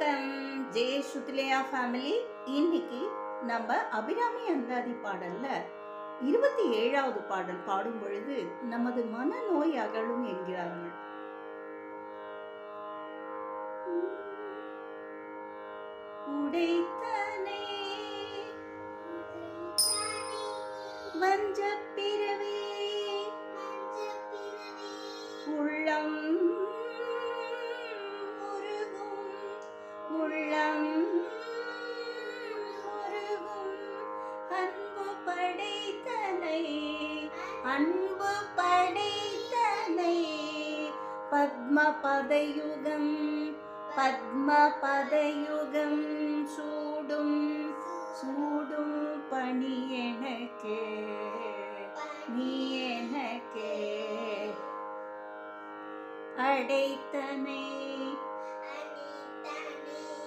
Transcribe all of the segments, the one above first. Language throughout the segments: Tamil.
வணக்கம். ஜெய சுத்லேயா ஃபேமிலி இன்னைக்கு நம்ம அபிராமி அந்தாதி பாடல்ல இருபத்தி ஏழாவது பாடல் பாடும் பொழுது நமது மனநோய் அகலும் என்கிறார்கள். உடைத்தனை. வஞ்ச பிறவி உள்ளம் உள்ளம். உருகும் அன்பு படைத்தனை. அன்பு படைத்தனை. பத்ம பதயுகம் பத்ம பதயுகம் சூடும் சூடும் பணி எனக்கு நீ எனக்கே. அடைத்தனை.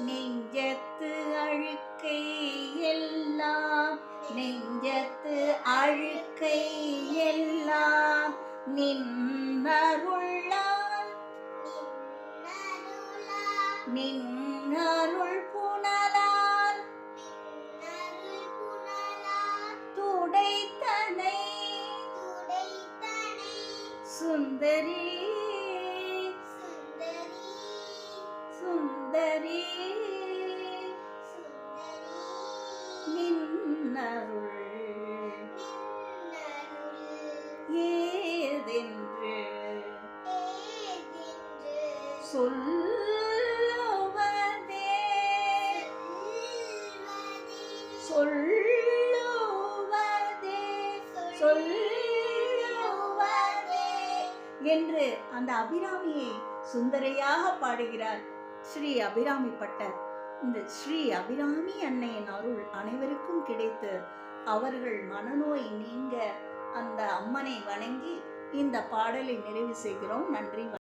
நெஞ்சத்து அழுக்கை எல்லாம் நெஞ்சத்து அழுக்கை எல்லாம் நின்னருளால். நின்னருள் புனலால். துடைத்தனை. சுந்தரி நின்னருள் ஏதென்று? சொல்லுவதே. சொல்லுவதே. சொல்லுவதே. என்று அந்த அபிராமியை சுந்தரையாக பாடுகிறார் ஸ்ரீ அபிராமி பட்டர். இந்த ஸ்ரீ அபிராமி அன்னையின் அருள் அனைவருக்கும் கிடைத்து அவர்கள் மனநோய் நீங்க அந்த அம்மனை வணங்கி இந்த பாடலை நிறைவு செய்கிறோம். நன்றி.